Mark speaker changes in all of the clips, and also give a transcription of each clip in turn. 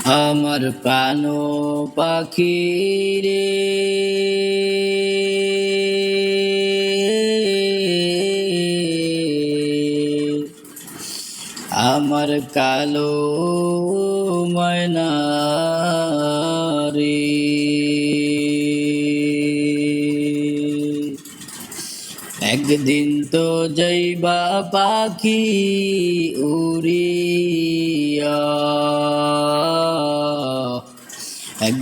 Speaker 1: আমার প্রাণ পাখি রে আমার কালো ময়না রে একদিন তো যাইবা পাখি উড়িয়া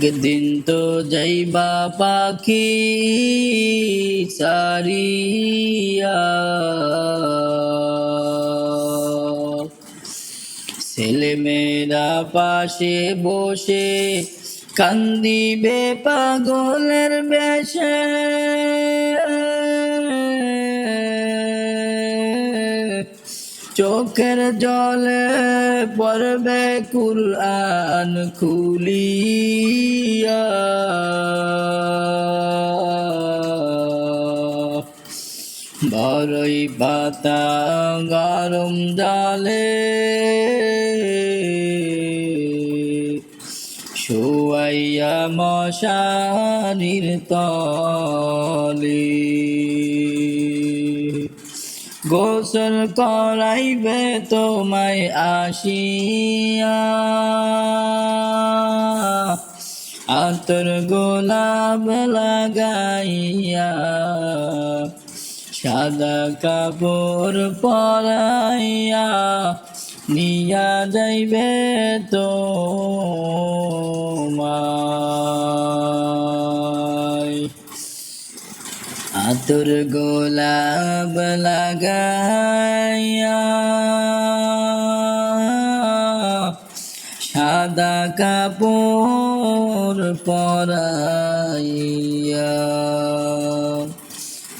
Speaker 1: একদিন তো যাইবা পাখি সারিয়া ছেলে মেয়েরা পাশে বসে কান্দিবে পাগলের বেশে। চোখের জলে পড়বে কুরআন খুলিয়া। বড়ই পাতা গরম জালে শুয়াইয়া মশারির তলে গোসল করাইবে তোমায় আসিয়া। আতর গোলাপ লাগাইয়া সাদা কাপড় পরাইয়া নিয়া যাইবে তো আতর গোলাপ লাগাইয়া সাদা কাপড় পরাইয়া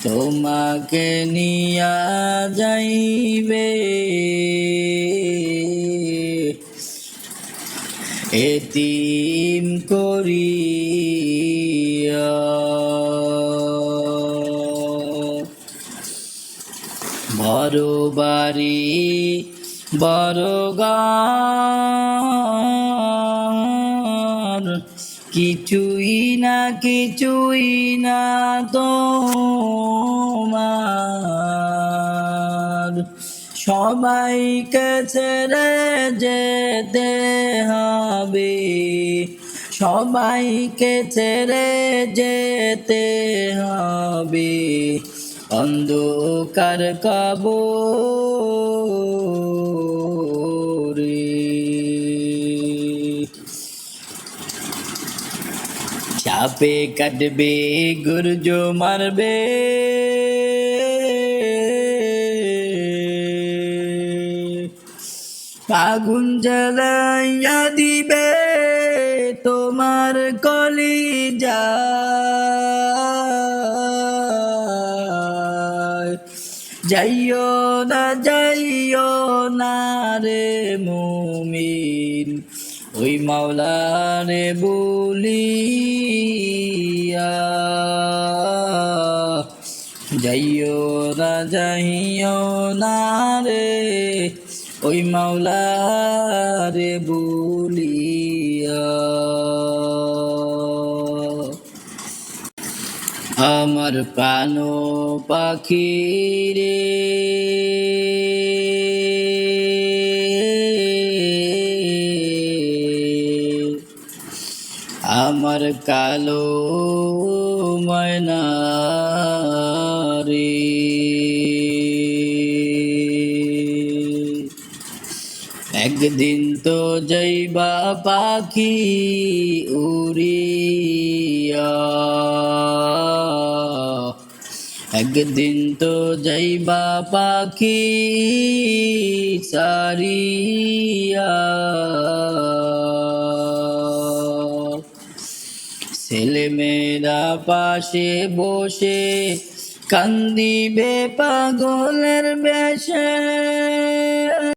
Speaker 1: তোমাকে নিয়া যাইবে। এতিম করিয়া বড় বাড়ি, বড় গান কিছুই না কিছুই না তোমার। সবাইকে ছেড়ে যেতে হবে। সবাইকে ছেড়ে যেতে হবে। অন্ধকার কবরে। চাপে কাটবে গুর্জ মারবে। আগুন জ্বালাইয়া দিবে তোমার কলি যাইও না যাইও না রে মুমিন, ওই মাওলারে বলিয়া। যাইও না যাইও না রে, ওই মাওলারে বলিয়া। আমার প্রাণ পাখি রে আমার কালো ময়না রে একদিন তো যাইবা পাখি উড়িয়া একদিন তো যাইবা পাখি সারিয়া ছেলে মেয়েরা পাশে বসে কান্দিবে পাগলের বেশে।